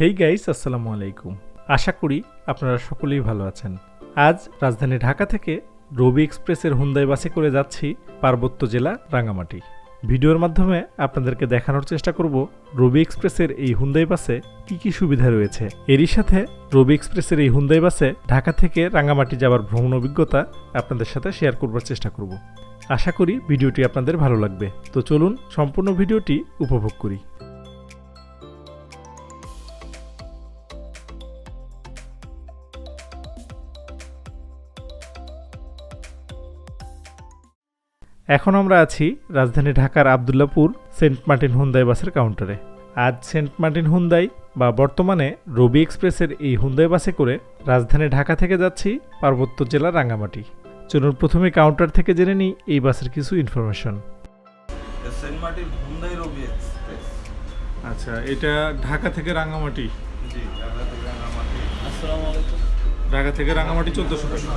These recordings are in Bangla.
হেই গাইস আসসালামু আলাইকুম। আশা করি আপনারা সকলেই ভালো আছেন। আজ রাজধানী ঢাকা থেকে রবি এক্সপ্রেসের হুন্দাই বাসে করে যাচ্ছি পার্বত্য জেলা রাঙামাটি ভিডিওর মাধ্যমে আপনাদেরকে দেখানোর চেষ্টা করব রবি এক্সপ্রেসের এই হুন্দাই বাসে কি কি সুবিধা রয়েছে। এরই সাথে রবি এক্সপ্রেসের এই হুন্দাই বাসে ঢাকা থেকে রাঙামাটি যাওয়ার ভ্রমণ অভিজ্ঞতা আপনাদের সাথে শেয়ার করবার চেষ্টা করব। আশা করি ভিডিওটি আপনাদের ভালো লাগবে। তো চলুন সম্পূর্ণ ভিডিওটি উপভোগ করি। এখন আমরা আছি রাজধানী ঢাকার আবদুল্লাপুর সেন্ট মার্টিন হুন্দাই বাসের কাউন্টারে। আজ সেন্ট মার্টিন হুন্দাই বা বর্তমানে রবি এক্সপ্রেসের এই হুন্দাই বাসে করে রাজধানী ঢাকা থেকে যাচ্ছি পার্বত্য জেলা রাঙ্গামাটি। চলুন প্রথমে কাউন্টার থেকে জেনে নিই এই বাসের কিছু information Saint Martin Hyundai Rabi express. আচ্ছা এটা ঢাকা থেকে রাঙ্গামাটি? জি ঢাকা থেকে রাঙামাটি আসসালামু আলাইকুম। ঢাকা থেকে রাঙ্গামাটি চোদ্দোশো টাকা।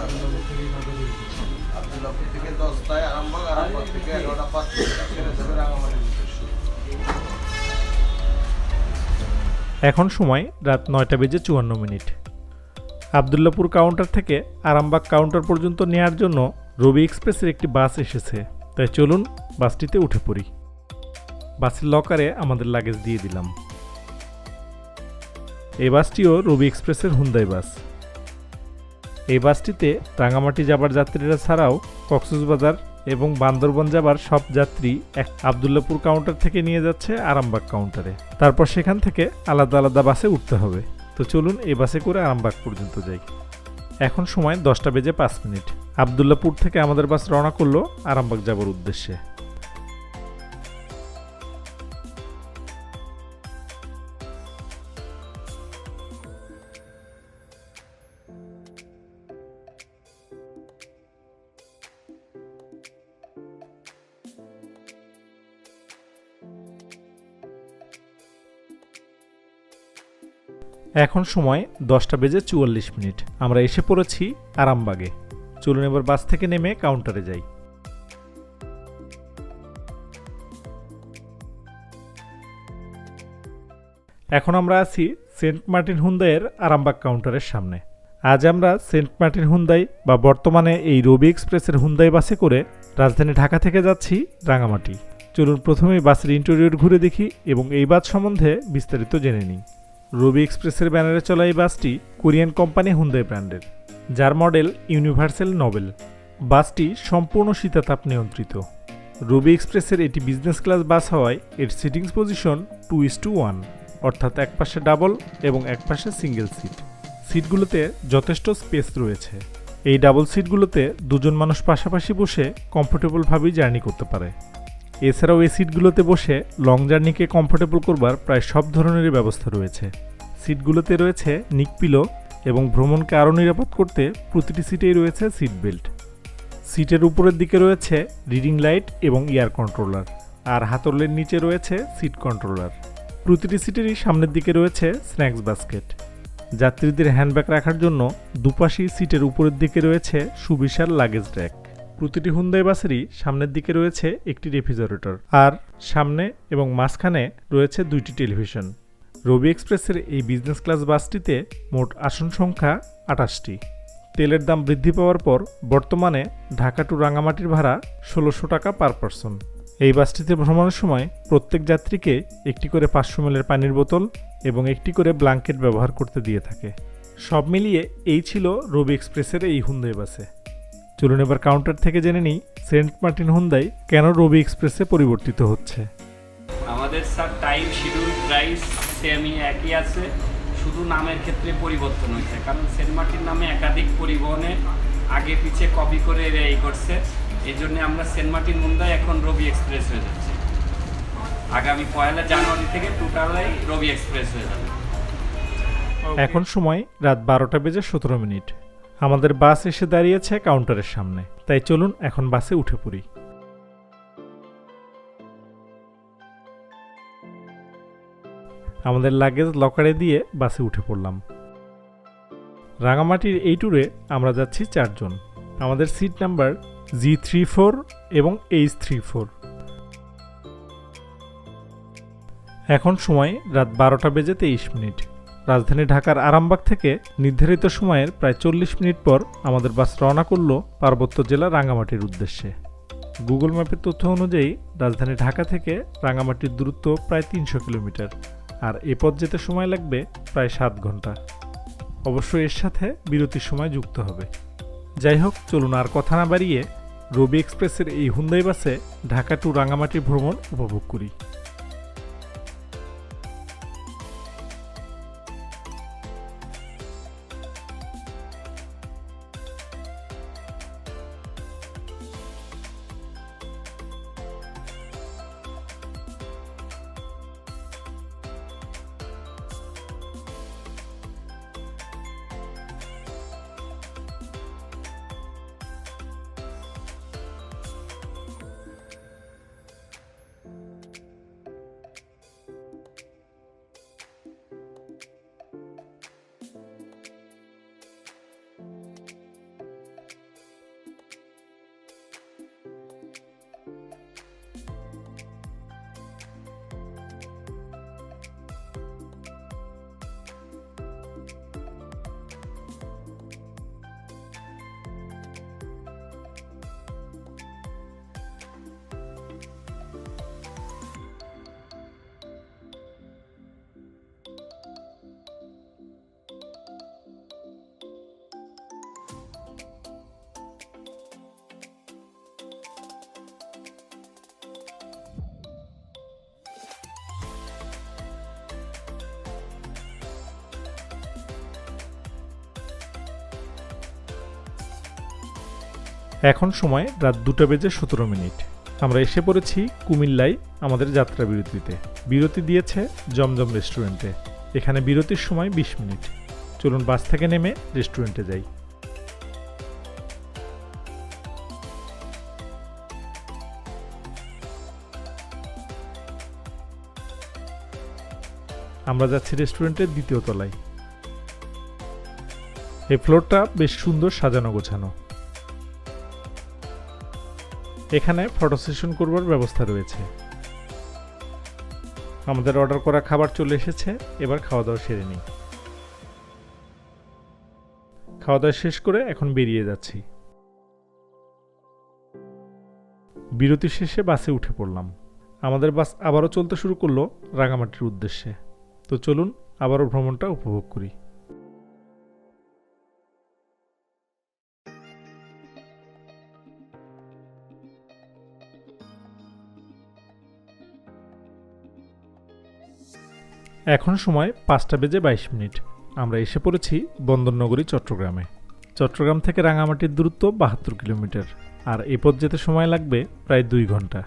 থেকে দশটায় আরামবাগ আরামবাগ থেকে এগারোটা পাঁচ ছেড়ে যাবে রাঙামাটির এখন সময় রাত নয়টা বেজে চুয়ান্ন মিনিট। আবদুল্লাপুর কাউন্টার থেকে আরামবাগ কাউন্টার পর্যন্ত নেওয়ার জন্য রবি এক্সপ্রেসের একটি বাস এসেছে। তাই চলুন বাসটিতে উঠে পড়ি। বাসের লকারে আমাদের লাগেজ দিয়ে দিলাম। এই বাসটিও রবি এক্সপ্রেসের হুন্দাই বাস। এই বাসটিতে রাঙামাটি যাবার যাত্রীরা ছাড়াও কক্সবাজার এবং বান্দরবন যাবার সব যাত্রী এক আবদুল্লাপুর কাউন্টার থেকে নিয়ে যাচ্ছে আরামবাগ কাউন্টারে তারপর সেখান থেকে আলাদা আলাদা বাসে উঠতে হবে। তো চলুন এই বাসে করে আরামবাগ পর্যন্ত যাই। এখন সময় দশটা বেজে পাঁচ মিনিট। আবদুল্লাপুর থেকে আমাদের বাস রওনা করল আরামবাগ যাবার উদ্দেশ্যে। এখন সময় দশটা বেজে চুয়াল্লিশ মিনিট। আমরা এসে পড়েছি আরামবাগে। চলুন এবার বাস থেকে নেমে কাউন্টারে যাই। এখন আমরা আছি সেন্ট মার্টিন হুন্দাইয়ের আরামবাগ কাউন্টারের সামনে। আজ আমরা সেন্ট মার্টিন হুন্দাই বা বর্তমানে এই রবি এক্সপ্রেসের হুন্দাই বাসে করে রাজধানী ঢাকা থেকে যাচ্ছি রাঙামাটি। চলুন প্রথমেই বাসের ইন্টেরিয়র ঘুরে দেখি এবং এই বাস সম্বন্ধে বিস্তারিত জেনে নিই। রবি এক্সপ্রেসের ব্যানারে চলা এই বাসটি কোরিয়ান কোম্পানি হুন্দাই ব্র্যান্ডের, যার মডেল ইউনিভার্সাল নোবেল। বাসটি সম্পূর্ণ শীতাতাপ নিয়ন্ত্রিত। রবি এক্সপ্রেসের এটি বিজনেস ক্লাস বাস হওয়ায় এর seatings position two is two one অর্থাৎ এক পাশে ডাবল এবং এক পাশে সিঙ্গেল সিট সিটগুলোতে যথেষ্ট স্পেস রয়েছে। এই ডাবল সিটগুলোতে দুজন মানুষ পাশাপাশি বসে কমফোর্টেবলভাবেই জার্নি করতে পারে। এছাড়াও এই সিটগুলোতে বসে লং জার্নিকে কমফোর্টেবল করবার প্রায় সব ধরনেরই ব্যবস্থা রয়েছে। সিটগুলোতে রয়েছে নিকপিলো এবং ভ্রমণকে আরও নিরাপদ করতে প্রতিটি সিটেই রয়েছে সিট বেল্ট। সিটের উপরের দিকে রয়েছে রিডিং লাইট এবং এয়ার কন্ট্রোলার আর হাতলের নিচে রয়েছে সিট কন্ট্রোলার প্রতিটি সিটেরই সামনের দিকে রয়েছে স্ন্যাক্স বাস্কেট যাত্রীদের হ্যান্ডব্যাগ রাখার জন্য দুপাশেই সিটের উপরের দিকে রয়েছে সুবিশাল লাগেজ র্যাক প্রতিটি হুন্দাই বাসেরই সামনের দিকে রয়েছে একটি রেফ্রিজারেটর আর সামনে এবং মাঝখানে রয়েছে দুইটি টেলিভিশন রবি এক্সপ্রেসের এই বিজনেস ক্লাস বাসটিতে মোট আসন সংখ্যা আটাশটি তেলের দাম বৃদ্ধি পাওয়ার পর বর্তমানে ঢাকা টু রাঙামাটির ভাড়া ষোলোশো টাকা পার পারসন এই বাসটিতে ভ্রমণের সময় প্রত্যেক যাত্রীকে একটি করে পাঁচশো মিলের পানির বোতল এবং একটি করে ব্ল্যাঙ্কেট ব্যবহার করতে দিয়ে থাকে। সব মিলিয়ে এই ছিল রবি এক্সপ্রেসের এই হুন্দাই বাসে। চলুন এবার কাউন্টার থেকে জেনে নিই সেন্ট মার্টিন হুন্দাই কেন রবি এক্সপ্রেসে পরিবর্তিত হচ্ছে? আমাদের স্যার টাইম শিডিউল প্রাইস সেমই একই আছে শুধু নামের ক্ষেত্রে পরিবর্তন হয়েছে কারণ সেন্ট মার্টিন নামে একাধিক পরিবহনে আগে পিছে কপি করে এই করছে এই জন্য আমরা সেন্ট মার্টিন মুন্দাই এখন রবি এক্সপ্রেস হয়ে যাচ্ছি। আগামী পয়লা জানুয়ারি থেকে টোটালাই রবি এক্সপ্রেস হয়ে যাবে। এখন সময় রাত বারোটা বেজে সতেরো মিনিট। আমাদের বাস এসে দাঁড়িয়েছে কাউন্টারের সামনে। তাই চলুন এখন বাসে উঠে পড়ি। আমাদের লাগেজ লকারে দিয়ে বাসে উঠে পড়লাম। রাঙামাটির এই ট্যুরে আমরা যাচ্ছি চারজন। আমাদের seat number G three four এবং এইচ থ্রি ফোর। এখন সময় রাত বারোটা বেজে তেইশ মিনিট। রাজধানী ঢাকার আরামবাগ থেকে নির্ধারিত সময়ের প্রায় চল্লিশ মিনিট পর আমাদের বাস রওনা করল পার্বত্য জেলা রাঙ্গামাটির উদ্দেশ্যে। গুগল ম্যাপের তথ্য অনুযায়ী রাজধানী ঢাকা থেকে রাঙ্গামাটির দূরত্ব প্রায় তিনশো কিলোমিটার আর এ পথ যেতে সময় লাগবে প্রায় সাত ঘণ্টা। অবশ্য এর সাথে বিরতির সময় যুক্ত হবে। যাই হোক, চলুন আর কথা না বাড়িয়ে রবি এক্সপ্রেসের এই হুন্দাই বাসে ঢাকা টু রাঙ্গামাটি ভ্রমণ উপভোগ করি। এখন সময় রাত দুটো বেজে সতেরো মিনিট। আমরা এসে পড়েছি কুমিল্লায় আমাদের যাত্রা বিরতিতে। বিরতি দিয়েছে জমজম রেস্টুরেন্টে। এখানে বিরতির সময় বিশ মিনিট। চলুন বাস থেকে নেমে রেস্টুরেন্টে যাই। আমরা যাচ্ছি রেস্টুরেন্টের দ্বিতীয় তলায়। এই ফ্লোরটা বেশ সুন্দর সাজানো গোছানো। এখানে ফটো সেশন করবার ব্যবস্থা রয়েছে। আমাদের অর্ডার করা খাবার চলে এসেছে, এবার খাওয়া দাওয়া সেরে নিই। খাওয়া দাওয়া শেষ করে এখন বেরিয়ে যাচ্ছি। বিরতি শেষে বাসে উঠে পড়লাম। আমাদের বাস আবারও চলতে শুরু করল রাঙামাটির উদ্দেশ্যে। তো চলুন আবারও ভ্রমণটা উপভোগ করি। এখন সময় পাঁচটা বেজে বাইশ মিনিট। আমরা এসে পড়েছি বন্দরনগরী, চট্টগ্রামে। চট্টগ্রাম থেকে রাঙামাটির দূরত্ব বাহাত্তর কিলোমিটার। আর এ পথ যেতে সময় লাগবে প্রায় দুই ঘণ্টা।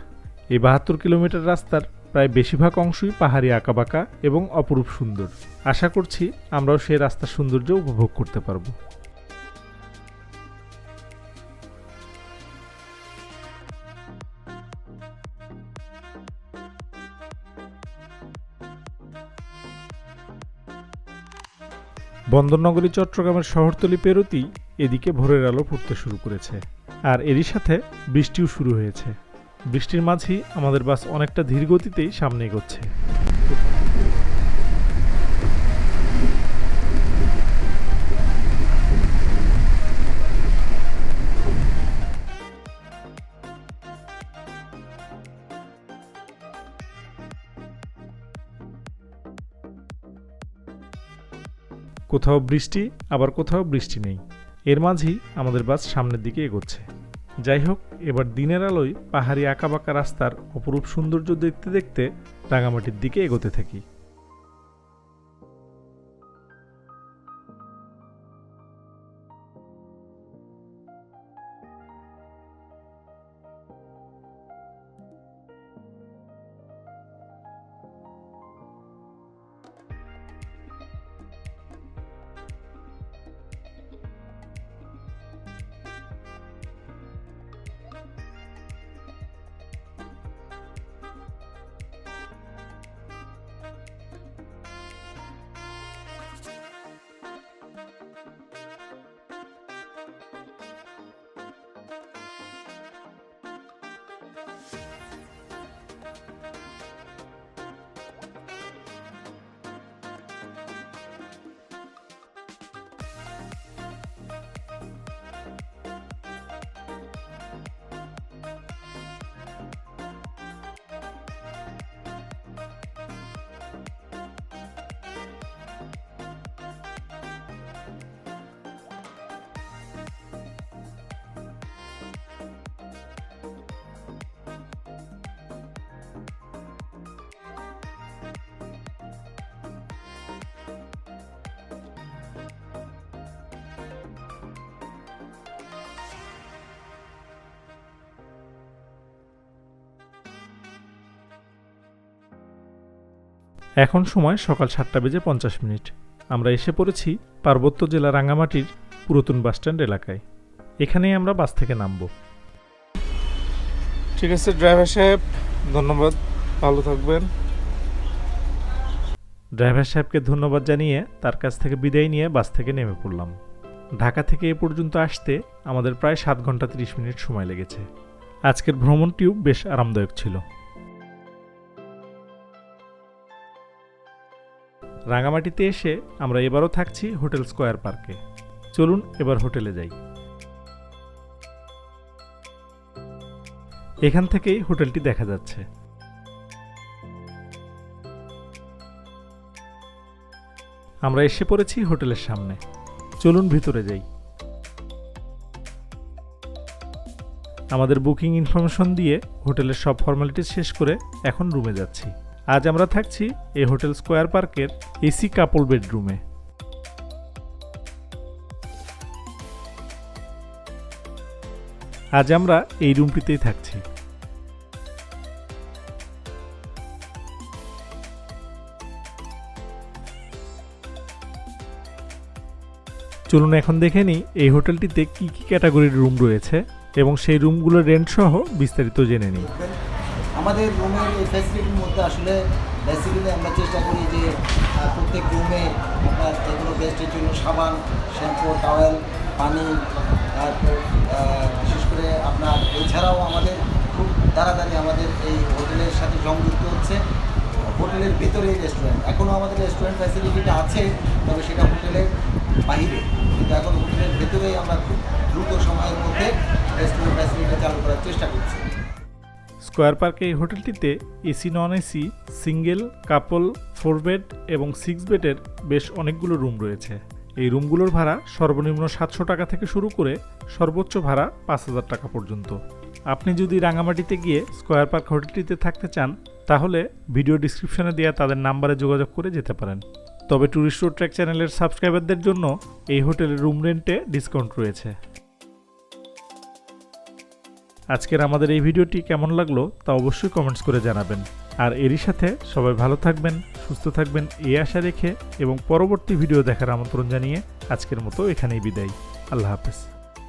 এই বাহাত্তর কিলোমিটার রাস্তার প্রায় বেশিরভাগ অংশই পাহাড়ি আঁকাবাঁকা এবং অপরূপ সুন্দর। আশা করছি আমরাও সেই রাস্তার সৌন্দর্য উপভোগ করতে পারব। বন্দরনগরী, চট্টগ্রামের শহরতলি, পেরোতেই এদিকে ভোরের আলো ফুটতে শুরু করেছে। আর এরই সাথে বৃষ্টিও শুরু হয়েছে। বৃষ্টির মাঝেই আমাদের বাস অনেকটা ধীর গতিতেই সামনে এগোচ্ছে। কোথাও বৃষ্টি, আবার কোথাও বৃষ্টি নেই। এর মাঝেই আমাদের বাস সামনের দিকে এগোচ্ছে। যাই হোক, এবার দিনের আলোয় পাহাড়ি আঁকাবাঁকা রাস্তার অপরূপ সৌন্দর্য দেখতে দেখতে রাঙামাটির দিকে এগোতে থাকি। এখন সময় সকাল সাতটা বেজে পঞ্চাশ মিনিট। আমরা এসে পড়েছি পার্বত্য জেলা রাঙ্গামাটির পুরাতন বাসস্ট্যান্ড এলাকায়। এখানেই আমরা বাস থেকে নামব। ঠিক আছে ড্রাইভার সাহেব ধন্যবাদ। ভালো থাকবেন। ড্রাইভার সাহেবকে ধন্যবাদ জানিয়ে তার কাছ থেকে বিদায় নিয়ে বাস থেকে নেমে পড়লাম। ঢাকা থেকে এ পর্যন্ত আসতে আমাদের প্রায় সাত ঘণ্টা তিরিশ মিনিট সময় লেগেছে। আজকের ভ্রমণটিও বেশ আরামদায়ক ছিল। রাঙামাটিতে এসে আমরা এবারও থাকছি হোটেল স্কোয়ার পার্কে। চলুন এবার হোটেলে যাই। এখান থেকেই হোটেলটি দেখা যাচ্ছে। আমরা এসে পড়েছি হোটেলের সামনে। চলুন ভিতরে যাই। আমাদের বুকিং ইনফরমেশন দিয়ে হোটেলের সব ফর্মালিটি শেষ করে এখন রুমে যাচ্ছি। আজ আমরা থাকছি এই হোটেল স্কোয়ার পার্কের এসি কাপল বেডরুমে। আজ আমরা এই রুমটিতেই থাকছি। চলুন এখন দেখে নিই এই হোটেলটিতে কি কি ক্যাটাগরির রুম রয়েছে এবং সেই রুমগুলোর রেন্ট সহ বিস্তারিত জেনে নিই। আমাদের রুমের এই ফ্যাসিলিটির মধ্যে আসলে বেসিক্যালি আমরা চেষ্টা করি যে প্রত্যেক রুমে আপনার এগুলো গেস্টের জন্য সাবান শ্যাম্পু টাওয়েল পানি, তারপর বিশেষ করে আপনার, এছাড়াও আমাদের খুব তাড়াতাড়ি আমাদের এই হোটেলের সাথে সংযুক্ত হচ্ছে হোটেলের ভেতরেই রেস্টুরেন্ট এখনও আমাদের রেস্টুরেন্ট ফ্যাসিলিটিটা আছে, তবে সেটা হোটেলের বাহিরে। কিন্তু এখন হোটেলের ভেতরেই আমরা খুব দ্রুত সময়ের মধ্যে রেস্টুরেন্ট ফ্যাসিলিটি চালু করার চেষ্টা করছি। স্কোয়ার পার্কে এই হোটেলটিতে AC non AC single, couple, four bed এবং সিক্স বেডের বেশ অনেকগুলো রুম রয়েছে। এই রুমগুলোর ভাড়া সর্বনিম্ন সাতশো টাকা থেকে শুরু করে সর্বোচ্চ ভাড়া পাঁচ হাজার টাকা পর্যন্ত। আপনি যদি রাঙামাটিতে গিয়ে স্কোয়ার পার্ক হোটেলটিতে থাকতে চান, তাহলে ভিডিও ডিসক্রিপশনে দেওয়া তাদের নাম্বারে যোগাযোগ করে যেতে পারেন। তবে ট্যুরিস্ট ট্র্যাক চ্যানেলের সাবস্ক্রাইবারদের জন্য এই হোটেলের রুম রেন্টে ডিসকাউন্ট রয়েছে। আজকের আমাদের এই ভিডিওটি কেমন লাগল তা অবশ্যই কমেন্টস করে জানাবেন। আর এরই সাথে সবাই ভালো থাকবেন, সুস্থ থাকবেন এই আশা রেখে এবং পরবর্তী ভিডিও দেখার আমন্ত্রণ জানিয়ে আজকের মতো এখানেই বিদায়। আল্লাহ হাফেজ।